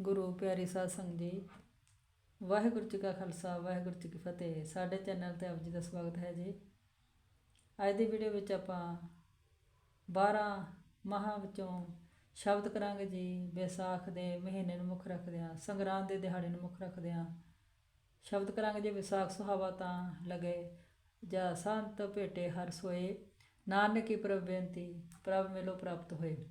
ਗੁਰੂ ਪਿਆਰੀ ਸਾਧ ਸੰਗਤ ਜੀ, ਵਾਹਿਗੁਰੂ ਜੀ ਕਾ ਖਾਲਸਾ, ਵਾਹਿਗੁਰੂ ਜੀ ਕੀ ਫਤਿਹ। ਸਾਡੇ ਚੈਨਲ ਤੇ ਆਪ ਜੀ ਦਾ ਸਵਾਗਤ ਹੈ ਜੀ। ਅੱਜ ਦੀ ਵੀਡੀਓ ਵਿੱਚ ਆਪਾਂ 12 ਮਹਾਂ ਵਿੱਚੋਂ ਸ਼ਬਦ ਕਰਾਂਗੇ ਜੀ ਵਿਸਾਖ ਦੇ ਮਹੀਨੇ ਨੂੰ ਮੁੱਖ ਰੱਖਦੇ ਰੱਖਦਿਆਂ ਸੰਗਰਾਂਦ ਦੇ ਦਿਹਾੜੇ ਨੂੰ ਮੁੱਖ ਰੱਖਦੇ ਰੱਖਦਿਆਂ ਸ਼ਬਦ ਕਰਾਂਗੇ ਜੀ, ਵਿਸਾਖ ਸੁਹਾਵਾ ਤਾਂ ਲਗੇ, ਜਾਂ ਸੰਤ ਭੇਟੇ ਹਰ ਸੋਏ। ਨਾਨਕੀ ਪ੍ਰਭ ਬੇਨਤੀ, ਪ੍ਰਭ ਮਿਲੋ ਪ੍ਰਾਪਤ ਹੋਏ।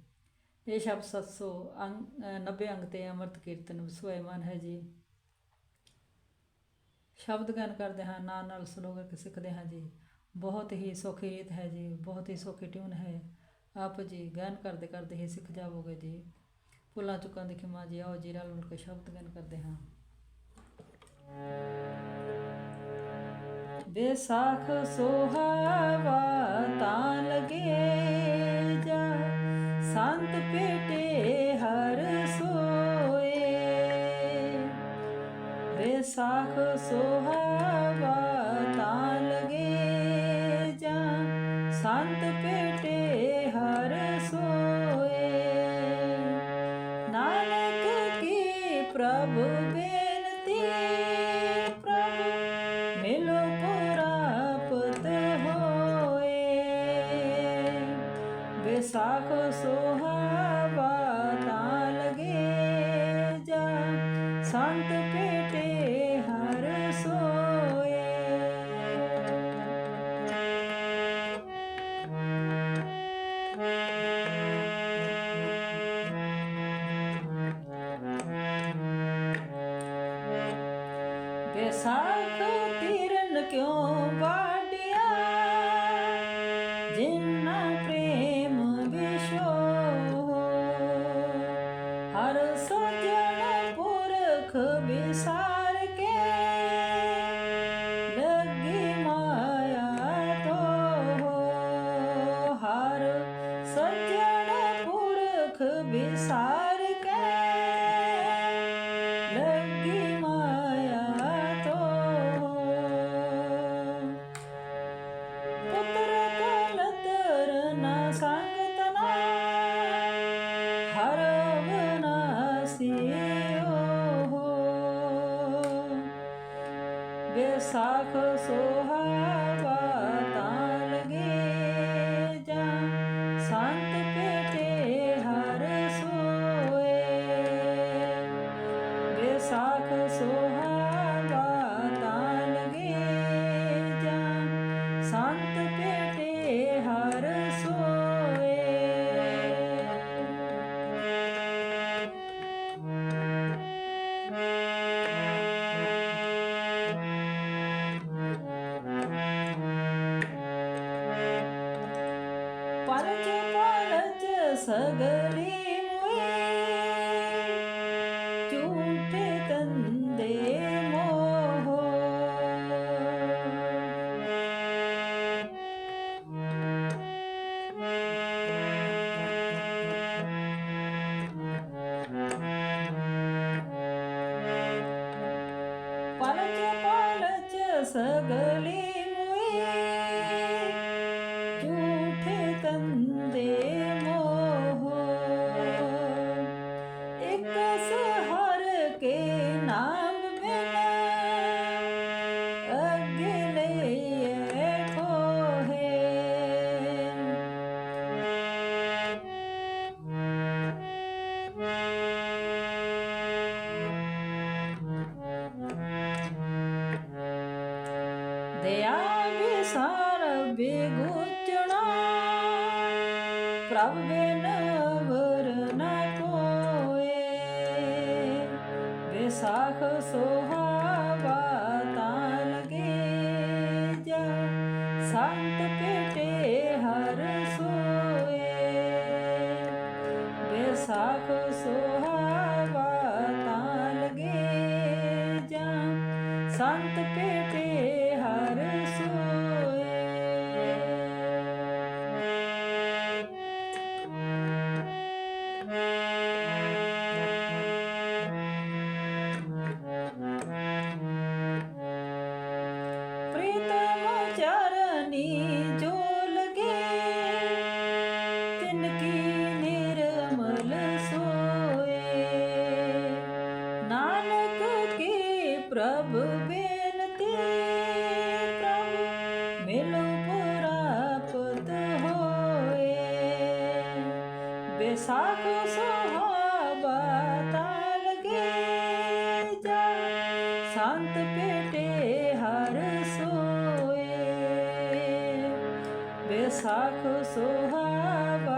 ਇਹ ਸ਼ਬਦ 700 ਅੰਗ ਅ, 90 ਅੰਗ ਤੇ ਅੰਮ੍ਰਿਤ ਕੀਰਤਨ ਸੁਹਾਇਮਾਨ ਹੈ ਜੀ। ਸ਼ਬਦ ਗਾਨ ਕਰਦੇ ਹਾਂ ਨਾਲ ਨਾਲ ਸਲੋਗਨ ਕੇ ਸਿੱਖਦੇ ਹਾਂ ਜੀ। ਬਹੁਤ ਹੀ ਸੌਖੀ ਰੀਤ ਹੈ ਜੀ ਬਹੁਤ ਹੀ ਸੌਖੀ ਟਿਊਨ ਹੈ। ਆਪ ਜੀ ਗਾਨ ਕਰਦੇ ਕਰਦੇ ਹੀ ਸਿੱਖ ਜਾਵੋਗੇ ਜੀ। ਭੁੱਲਾਂ ਚੁੱਕਾਂ ਦੀ ਖਿਮਾ ਜੀ ਆਓ ਜੀ ਰਲ ਮਿਲ ਕੇ ਸ਼ਬਦ ਗਾਨ ਕਰਦੇ ਹਾਂ। ਬੇਸਾਖ ਸੁਹਾਵਾ ਤਾਂ ਲਗੇ। ਸੰਤ ਪੇਟੇ ਹਰ ਸੋਏ। ਬੇਸਾਖ ਸੁਹਾਵਾ ਤਾਂ ਲਗੇ ਜਾਂ ਸੰਤ ਪੇਟੇ ਸੰਤ ਪੇਟੇ ਹਰ ਸੋਏ। ਵਿਸਾਖ ਤਿਰਨ ਕਿਉਂ ਵਾਡਿਆ ਜਿੰਨਾ ਪ੍ਰੇਮ ਵਿਸ਼ੋ ਹਰ ਸੋ ਵਿਸਾਰ ਸੰਤ 这个。ਪ੍ਰਭ ਬਿਨ ਵਰ ਨ ਕੋਏ। ਵਿਸਾਖ ਸੁਹਾਵਾ ਤਾਂ ਲਗੇ ਜਾ। ਸੰਤ ਪੇਟੇ ਹਰ ਸੋਏ। ਵਿਸਾਖ ਸੁਹਾਵਾ ਤਾਂ ਲਗੇ ਜਾ। ਬੇਸਾਖ ਸੁਹਾਵਾ।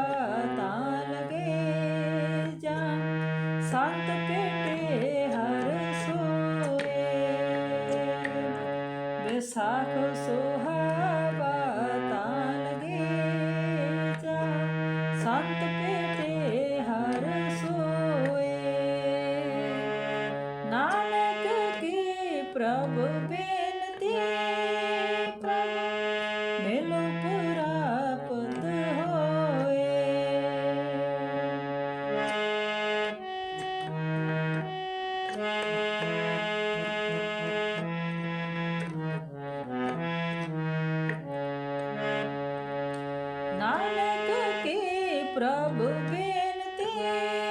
ਨਾਨਕ ਕੀ ਪ੍ਰਭ ਬੇਨਤੀ।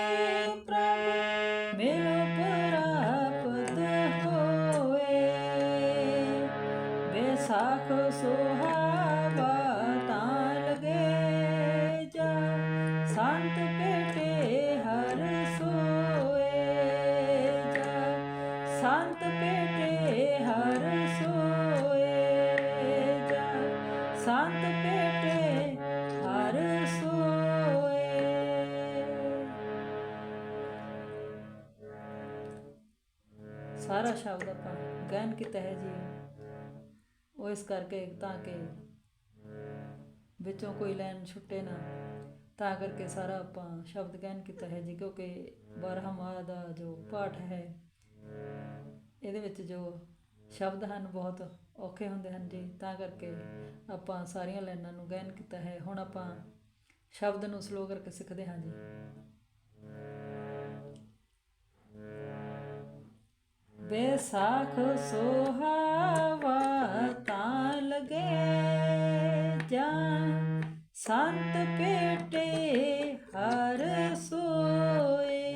ਸਾਰਾ ਸ਼ਬਦ ਆਪਾਂ ਗਾਇਨ ਕੀਤਾ ਹੈ ਜੀ। ਉਹ ਇਸ ਕਰਕੇ ਤਾਂ ਕਿ ਵਿੱਚੋਂ ਕੋਈ ਲਾਈਨ ਛੁੱਟੇ ਨਾ। ਤਾਂ ਕਰਕੇ ਸਾਰਾ ਆਪਾਂ ਸ਼ਬਦ ਗਾਇਨ ਕੀਤਾ ਹੈ ਜੀ, ਕਿਉਂਕਿ ਬਾਰਹਮਾਹ ਦਾ ਜੋ ਪਾਠ ਹੈ, ਇਹਦੇ ਵਿੱਚ ਜੋ ਸ਼ਬਦ ਹਨ ਬਹੁਤ ਔਖੇ ਹੁੰਦੇ ਹਨ ਜੀ। ਤਾਂ ਕਰਕੇ ਆਪਾਂ ਸਾਰੀਆਂ ਲਾਈਨਾਂ ਨੂੰ ਗਾਇਨ ਕੀਤਾ ਹੈ। ਹੁਣ ਆਪਾਂ ਸ਼ਬਦ ਨੂੰ ਸਲੋ ਕਰਕੇ ਸਿੱਖਦੇ ਹਾਂ ਜੀ। ਬੇਸਾਖ ਸੁਹਾਵਾ ਤਾਂ ਲਗੇ ਜਾ। ਸੰਤ ਪੇਟੇ ਹਰ ਸੋਏ।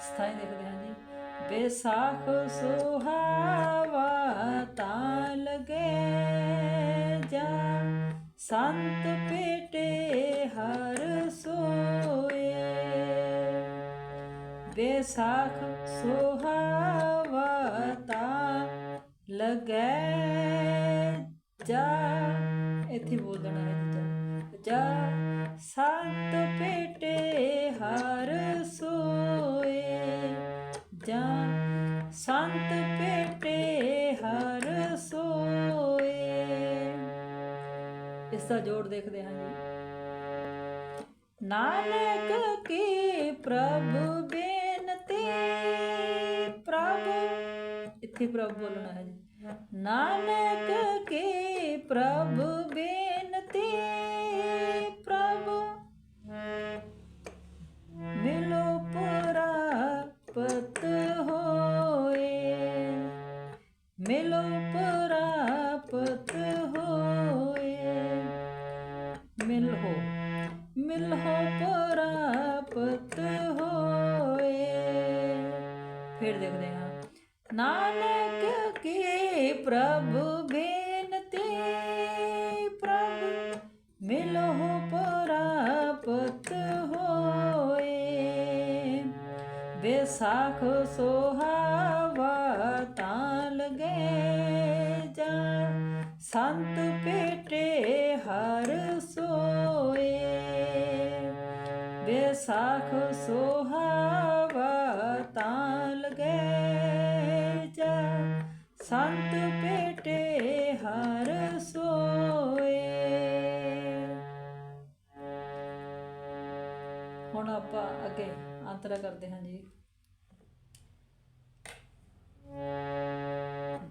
ਸਥਾਈ ਦੇਖਦੇ ਹਾਂ ਜੀ ਬੇਸਾਖ ਸੁਹਾਵਾ ਤਾਂ ਲਗੇ ਜਾ। ਸੰਤ ਪੇਟੇ ਹਰ ਬੇਸਾਖ ਸੁਹਾਵਾ ਲਗੈ ਜਾ। ਇੱਥੇ ਬੋਲਣਾ ਹੈ ਜਾ। ਜਾ ਸੰਤ ਪੇਟੇ ਹਰ ਸੋਏ। ਜਾ ਸੰਤ ਪੇਟੇ ਹਰ ਸੋਏ। ਇਸ ਦਾ ਜੋੜ ਦੇਖਦੇ ਹਾਂ ਜੀ। ਨਾਨਕ ਕੀ ਪ੍ਰਭ ਇੱਥੇ ਪ੍ਰਭ ਬੋਲਣਾ ਹੈ ਜੀ ਨਾਨਕ ਕੀ ਪ੍ਰਭ ਬੇਨਤੀ ਪ੍ਰਭ ਮਿਲੋ ਪ੍ਰਾਪਤ ਹੋਏ ਮਿਲੋ ਪ੍ਰਾਪਤ ਹੋਏ ਮਿਲ ਹੋ ਮਿਲ ਹੋ ਪ੍ਰਾਪਤ ਹੋਏ ਫਿਰ ਦੇਖਦੇ ਹਾਂ ਨਾਨਕ ਕੀ ਪ੍ਰਭ ਬੇਨਤੀ, ਪ੍ਰਭ ਮਿਲੋ ਹੋ ਪ੍ਰਾਪਤ ਹੋਏ। ਬੇਸਾਖ ਸੁਹਾਵਾ ਤਾਂ ਲਗੇ ਜਾ, ਸੰਤ ਪੇਟੇ ਹਰ ਸੋਏ। ਬੇਸਾਖ ਸੋਹਾ ਅੰਤਰਾ ਕਰਦੇ ਹਾਂ ਜੀ।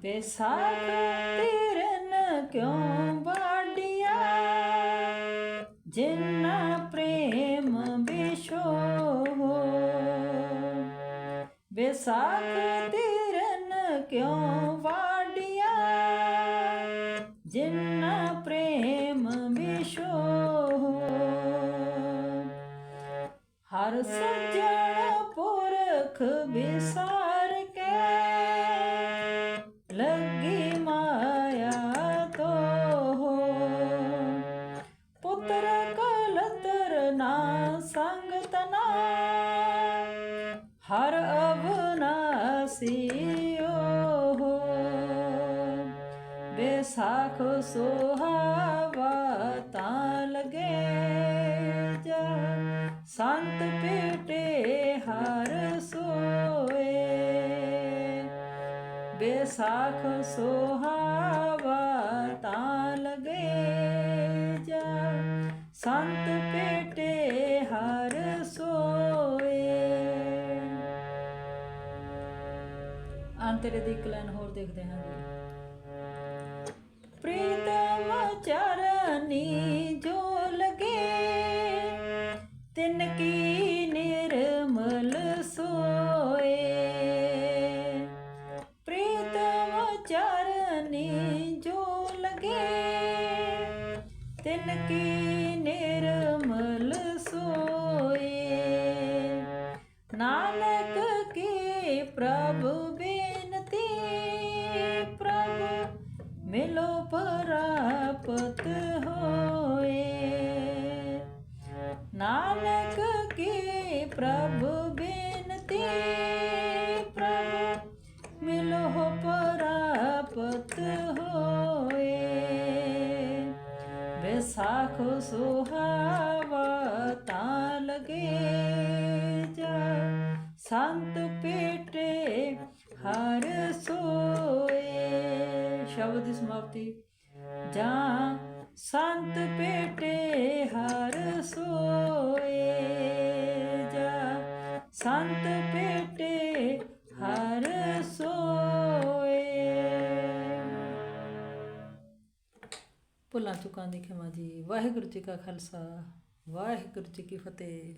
ਬੇਸਾਖ ਤੇਰਨ ਕਿਉਂ ਬਾੜਿਆ ਜਿੰਨਾ ਪ੍ਰੇਮ ਵਿਸ਼ੋ ਬੇਸਾਖ ਤੇਰਨ ਕਿਉਂ ਵਾੜਿਆ ਜਿੰਨਾ ਪ੍ਰੇਮ ਵਿਸ਼ੋ ਹਰ ਸੱਜਣ ਲਖ ਵਿਸਾਰ ਕੇ ਲੱਗੀ ਮਾਇਆ ਤੋ ਪੁੱਤਰ ਕਲਤਰ ਨਾ ਸੰਗਤ ਨਾ ਹਰ ਅਵਨਾਸੀਓ ਬੇਸਾਖ ਸੁਹਾਵਾ ਤਾਂ ਲਗੇ ਜਾ, ਸੰਤ ਪੇ ਬੇਸਾਖ ਸੁਹਾਵਾ ਤਾਂ ਲਗੇ ਜਾ। ਸੰਤ ਪੇਟੇ ਹਰ ਸੋਏ। ਅੰਤਰੇ ਦੀ ਇੱਕ ਹੋਰ ਦੇਖਦੇ ਹਾਂ ਜੀ। ਪ੍ਰੀਤਮ ਚਰਨੀ ਜੋ ਲਗੇ, ਤਿਨ ਕੀ ਚਰਨੀ ਜੋ ਲਗੇ, ਤਿਨ ਕੀ ਨਿਰਮਲ ਸੋਏ। ਨਾਨਕ ਕੀ ਪ੍ਰਭ ਬੇਨਤੀ, ਪ੍ਰਭ ਮਿਲੋ ਪ੍ਰਾਪਤ ਹੋਏ। ਨਾਨਕ ਕੀ ਪ੍ਰਭ ਵਿਸਾਖ ਸੁਹਾਵਾ ਤਾਂ ਲਗੇ ਜਾ ਸੰਤ ਪੇਟੇ ਹਰ ਸੋਏ ਸ਼ਬਦ ਦੀ ਸਮਾਪਤੀ ਜਾਂ, ਸੰਤ ਪੇਟੇ ਹਰ ਸੋਏ, ਜਾ ਸੰਤ ਪੇਟੇ ਭੁੱਲਾਂ ਚੁੱਕਾਂ ਦੀ ਖਿਮਾ ਜੀ। ਵਾਹਿਗੁਰੂ ਜੀ ਕਾ ਖਾਲਸਾ ਵਾਹਿਗੁਰੂ ਜੀ ਕੀ ਫਤਿਹ।